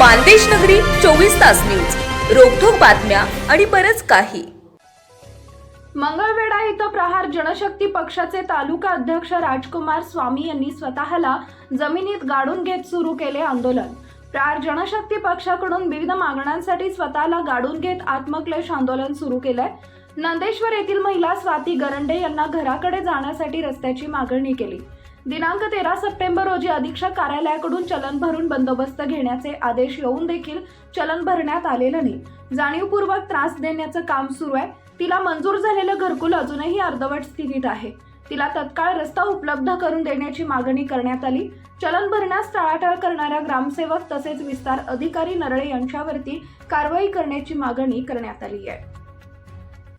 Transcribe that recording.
मानदेश नगरी चोवीस तास न्यूज. रोखोक बातम्या आणि बरच काही. मंगळवेढा इथं प्रहार जनशक्ती पक्षाचे तालुका अध्यक्ष राजकुमार स्वामी यांनी स्वतःला जमिनीत गाडून घेत सुरू केले आंदोलन. प्रार जनशक्ती पक्षाकडून विविध मागण्यांसाठी स्वतःला गाडून घेत आत्मक्लेश आंदोलन सुरू केलंय. नंदेश्वर येथील महिला स्वाती गरंडे यांना घराकडे जाण्यासाठी रस्त्याची मागणी केली. दिनांक तेरा सप्टेंबर रोजी अधीक्षक कार्यालयाकडून चलन भरून बंदोबस्त घेण्याचे आदेश येऊन देखील चलन भरण्यात आलेलं नाही. जाणीवपूर्वक त्रास देण्याचं काम सुरू आहे. तिला मंजूर झालेलं घरकुल अजूनही अर्धवट स्थितीत आहे. तिला तत्काळ रस्ता उपलब्ध करून देण्याची मागणी करण्यात आली. चलन भरण्यास टाळाटाळ करणाऱ्या ग्रामसेवक तसेच विस्तार अधिकारी नरळे यांच्यावरती कारवाई करण्याची मागणी करण्यात आली आहे.